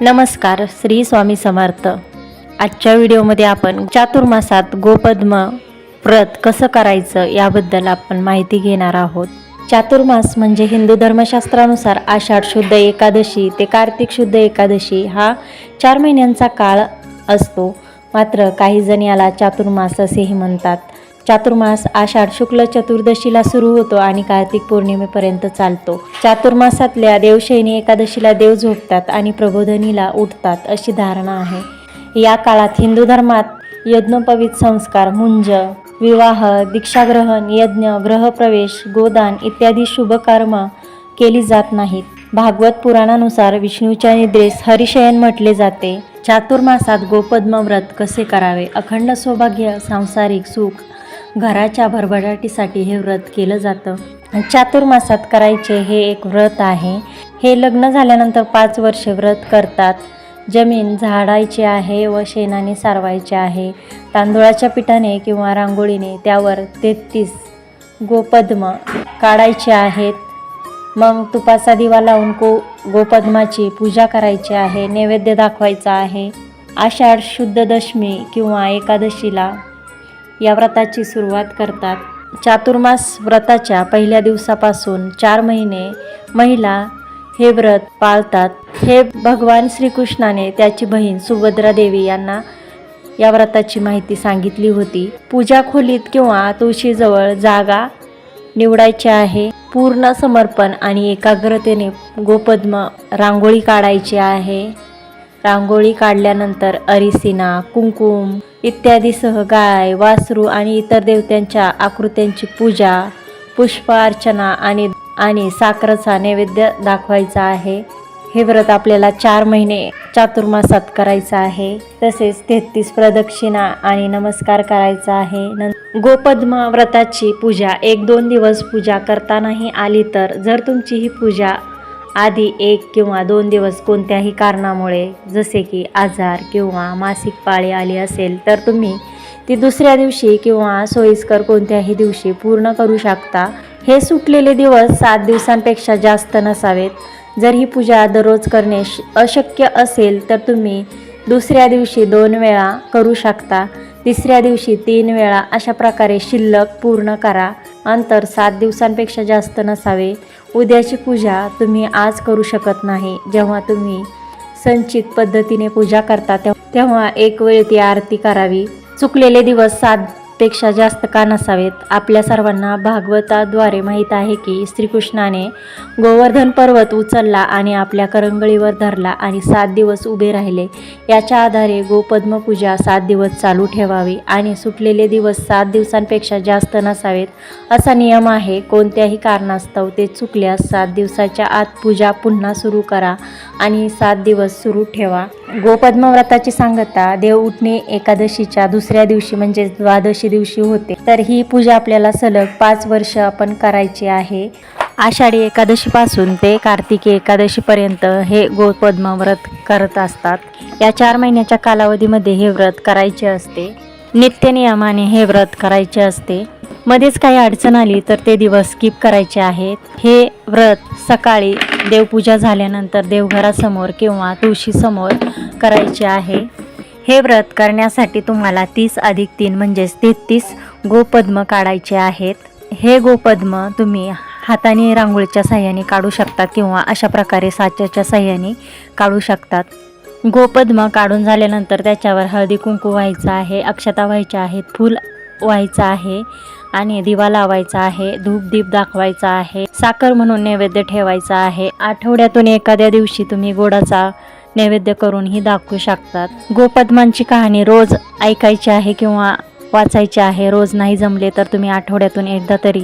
नमस्कार श्री स्वामी समर्थ. आजच्या व्हिडिओमध्ये आपण चातुर्मासात गोपद्म व्रत कसं करायचं याबद्दल आपण माहिती घेणार आहोत. चातुर्मास म्हणजे हिंदू धर्मशास्त्रानुसार आषाढ शुद्ध एकादशी ते कार्तिक शुद्ध एकादशी हा चार महिन्यांचा काळ असतो. मात्र काही जण याला चातुर्मास असेही म्हणतात. चातुर्मास आषाढ शुक्ल चतुर्दशीला सुरू होतो आणि कार्तिक पौर्णिमेपर्यंत चालतो. चातुर्मासातल्या देवशयनी एकादशीला देव झोपतात आणि प्रबोधनीला उठतात अशी धारणा आहे. या काळात हिंदू धर्मात यज्ञोपवीत संस्कार मुंज विवाह दीक्षाग्रहण यज्ञ ग्रहप्रवेश गोदान इत्यादी शुभकर्म केली जात नाहीत. भागवत पुराणानुसार विष्णूच्या निद्रेस हरिशयन म्हटले जाते. चातुर्मासात गोपद्म व्रत कसे करावे? अखंड सौभाग्य सांसारिक सुख घराच्या भरभराटीसाठी हे व्रत केलं जातं. चातुर्मासात करायचे हे एक व्रत आहे. हे लग्न झाल्यानंतर पाच वर्षे व्रत करतात. जमीन झाडायची आहे व शेणाने सारवायचे आहे. तांदूळाच्या पिठाने किंवा रांगोळीने त्यावर तेहतीस गोपद्म काढायचे आहेत. मग तुपाचा दिवा लावून को गोपद्माची पूजा करायची आहे नैवेद्य दाखवायचा आहे. आषाढ शुद्ध दशमी किंवा एकादशीला या व्रताची सुरुवात करतात. चातुर्मास व्रताच्या पहिल्या दिवसापासून चार महिने महिला हे व्रत पाळतात. हे भगवान श्रीकृष्णाने त्याची बहीण सुभद्रा देवी यांना या व्रताची माहिती सांगितली होती. पूजा खोलीत किंवा तुळशीजवळ जागा निवडायची आहे. पूर्ण समर्पण आणि एकाग्रतेने गोपद्म रांगोळी काढायची आहे. रांगोळी काढल्यानंतर अरिसिना कुंकुम इत्यादीसह गाय वासरू आणि इतर देवत्यांच्या आकृत्यांची पूजा पुष्प अर्चना आणि आणि साखरेचा नैवेद्य दाखवायचा आहे. हे व्रत आपल्याला चार महिने चातुर्मासात करायचं आहे. तसेच तेहतीस प्रदक्षिणा आणि नमस्कार करायचा आहे. गोपद्म व्रताची पूजा एक दोन दिवस पूजा करतानाही आली तर जर तुमची ही पूजा आधी एक किंवा दोन दिवस कोणत्याही कारणामुळे जसे की आजार किंवा मासिक पाळी आली असेल तर तुम्ही ती दुसऱ्या दिवशी किंवा सोयीस्कर कोणत्याही दिवशी पूर्ण करू शकता. हे सुटलेले दिवस सात दिवसांपेक्षा जास्त नसावेत. जर ही पूजा दररोज करणे श- अशक्य असेल तर तुम्ही दुसऱ्या दिवशी दोन वेळा करू शकता. तिसऱ्या दिवशी तीन वेळा अशा प्रकारे शिल्लक पूर्ण करा. अंतर सात दिवसांपेक्षा जास्त नसावे. उद्याची पूजा तुम्ही आज करू शकत नाही. जेव्हा तुम्ही संचित पद्धतीने पूजा करता तेव्हा तेव्हा एक वेळ ती आरती करावी. चुकलेले दिवस सात पेक्षा जास्त का नसावेत? आपल्या सर्वांना भागवताद्वारे माहीत आहे की श्रीकृष्णाने गोवर्धन पर्वत उचलला आणि आपल्या करंगळीवर धरला आणि सात दिवस उभे राहिले. याच्या आधारे गोपद्मपूजा सात दिवस चालू ठेवावी आणि सुटलेले दिवस सात दिवसांपेक्षा जास्त नसावेत असा नियम आहे. कोणत्याही कारणास्तव ते चुकल्यास सात दिवसाच्या आत पूजा पुन्हा सुरू करा आणि सात दिवस सुरू ठेवा. गोपद्मव्रताची सांगता देव उठणे एकादशीच्या दुसऱ्या दिवशी म्हणजे द्वादशी दिवशी होते. तर ही पूजा आपल्याला सलग पाच वर्ष आपण करायची आहे. आषाढी एकादशीपासून ते कार्तिकी एकादशीपर्यंत हे गोपद्मव्रत करत असतात. या चार महिन्याच्या कालावधीमध्ये हे व्रत करायचे असते. नित्यनियमाने हे व्रत करायचे असते. मध्येच काही अडचण आली तर ते दिवस स्किप करायचे आहेत. हे व्रत सकाळी देवपूजा झाल्यानंतर देवघरासमोर किंवा तुळशीसमोर करायचे आहे. हे व्रत करण्यासाठी तुम्हाला तीस अधिक तीन म्हणजेच तेहतीस गोपद्म काढायचे आहेत. हे गोपद्म तुम्ही हाताने रांगोळीच्या साह्याने काढू शकतात किंवा अशा प्रकारे साच्याच्या साह्याने काढू शकतात. गोपद्म काढून झाल्यानंतर त्याच्यावर हळदी कुंकू व्हायचं आहे अक्षता व्हायच्या आहेत फूल व्हायचं आहे. आणि दिवा लावायचा आहे धूप दीप दाखवायचा आहे साखर म्हणून नैवेद्य ठेवायचा आहे. आठवड्यातून एखाद्या दिवशी तुम्ही गोडाचा नैवेद्य करूनही दाखवू शकतात. गोपद्मांची कहाणी रोज ऐकायची आहे किंवा वाचायची आहे रोज नाही जमले तर तुम्ही आठवड्यातून एकदा तरी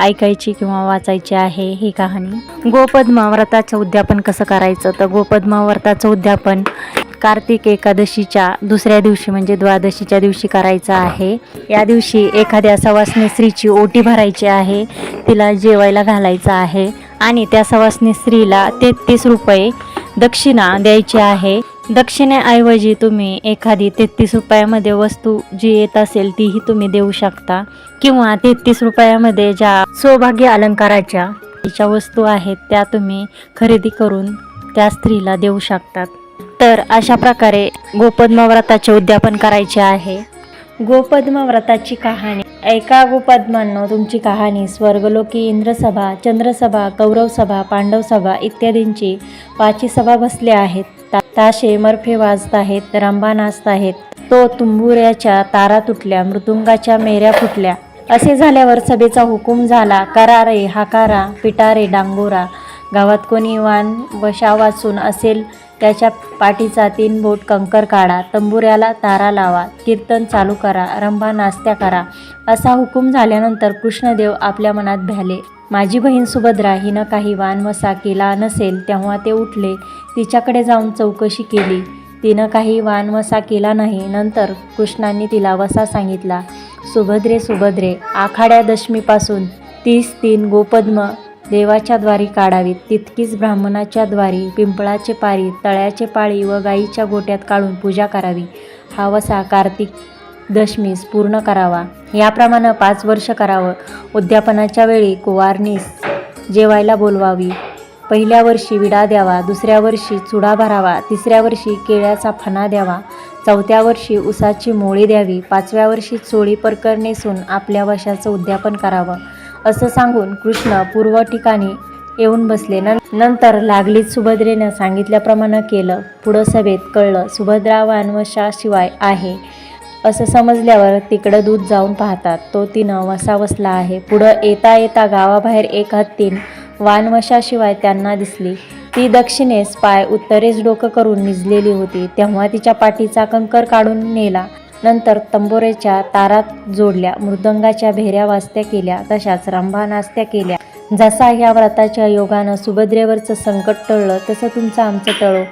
ऐकायची किंवा वाचायची आहे ही कहाणी. गोपद्मा व्रताचं उद्यापन कसं करायचं? तर गोपद्मा व्रताचं उद्यापन कार्तिक एकादशीच्या दुसऱ्या दिवशी म्हणजे द्वादशीच्या दिवशी करायचं आहे. या दिवशी एखाद्या सवासनी स्त्रीची ओटी भरायची आहे तिला जेवायला घालायचं आहे आणि त्या सवासनी स्त्रीला तेहतीस रुपये दक्षिणा द्यायची आहे. दक्षिणेऐवजी तुम्ही एखादी तेहतीस रुपयामध्ये वस्तू जी येत असेल तीही तुम्ही देऊ शकता. किंवा तेहतीस रुपयामध्ये ज्या सौभाग्य अलंकाराच्या ज्या वस्तू आहेत त्या तुम्ही खरेदी करून त्या स्त्रीला देऊ शकतात. तर अशा प्रकारे गोपद्म व्रताचे उद्यापन करायचे आहे. गोपद्म व्रताची कहाणी. ऐका गोपद्मांनो तुमची कहाणी स्वर्गलोकी इंद्रसभा चंद्रसभा कौरवसभा पांडवसभा इत्यादींची पाची सभा बसले आहेत. ता- ताशे मर्फे वाजत आहेत रंबा नाचत आहेत. तो तुंबुऱ्याच्या तारा तुटल्या मृदुंगाच्या मेऱ्या फुटल्या. असे झाल्यावर सभेचा हुकूम झाला करा रे हाकारा पिटारे डांगोरा. गावात कोणी वान वशा वाचून असेल त्याच्या पाठीचा तीन बोट कंकर काढा तंबुऱ्याला तारा लावा कीर्तन चालू करा रंभा नास्त्या करा असा हुकूम झाल्यानंतर कृष्णदेव आपल्या मनात भ्याले माझी बहीण सुभद्रा हिनं काही वानवसा केला नसेल तेव्हा ते उठले तिच्याकडे जाऊन चौकशी केली. तिनं काही वानवसा केला नाही नंतर कृष्णांनी तिला वसा सांगितला सुभद्रे सुभद्रे आखाड्या दशमीपासून तीस तीन गोपद्म देवाच्या द्वारी काढावीत तितकीच ब्राह्मणाच्या द्वारी पिंपळाचे पारी तळ्याचे पाळी व गाईच्या गोट्यात काढून पूजा करावी. हा वसा कार्तिक दशमीस पूर्ण करावा. याप्रमाणे पाच वर्ष करावं. उद्यापनाच्या वेळी कुवारणीस जेवायला बोलवावी. पहिल्या वर्षी विडा द्यावा दुसऱ्या वर्षी चुडा भरावा तिसऱ्या वर्षी केळ्याचा फणा द्यावा चौथ्या वर्षी उसाची मोळी द्यावी पाचव्या वर्षी चोळी परकर नेसून आपल्या वशाचं उद्यापन करावं. असं सांगून कृष्ण पूर्व ठिकाणी येऊन बसले. न नंतर लागलीच सुभद्रेनं सांगितल्याप्रमाणे केलं. पुढं सभेत कळलं सुभद्रा वानवशाशिवाय आहे. असं समजल्यावर तिकडं दूध जाऊन पाहतात. तो तिनं वसा वसला आहे. पुढं येता येता गावाबाहेर एक हत्तीन वानवशाशिवाय त्यांना दिसली. ती दक्षिणेस पाय उत्तरेस डोकं करून निजलेली होती. तेव्हा तिच्या पाठीचा कंकर काढून नेला. नंतर तंबोरेच्या तारात जोडल्या मृदंगाच्या भेऱ्या वास्त्या केल्या तशाच रंभा नाचत्या केल्या. जसा ह्या व्रताच्या योगानं सुभद्रेवरचं संकट टळलं तसं तुमचं आमचं टळो.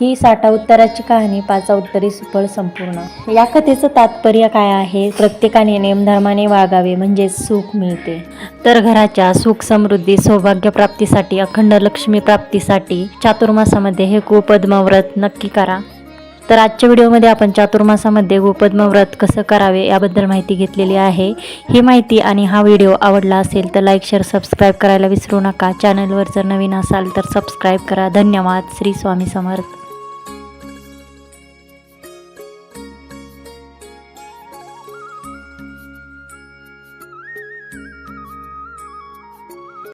ही साठा उत्तराची कहाणी पाचा उत्तरी सुफळ संपूर्ण. या कथेचं तात्पर्य काय आहे? प्रत्येकाने नेमधर्माने वागावे म्हणजे सुख मिळते. तर घराच्या सुख समृद्धी सौभाग्य प्राप्तीसाठी अखंड लक्ष्मी प्राप्तीसाठी चातुर्मासामध्ये हे गोपद्म व्रत नक्की करा. तर आजच्या व्हिडिओमध्ये आपण चातुर्मासामध्ये गोपद्म व्रत कसं करावे याबद्दल माहिती घेतलेली आहे. ही माहिती आणि हा व्हिडिओ आवडला असेल तर लाईक शेअर सबस्क्राईब करायला विसरू नका. चॅनलवर जर नवीन असाल तर सबस्क्राईब करा. धन्यवाद. श्री स्वामी समर्थ.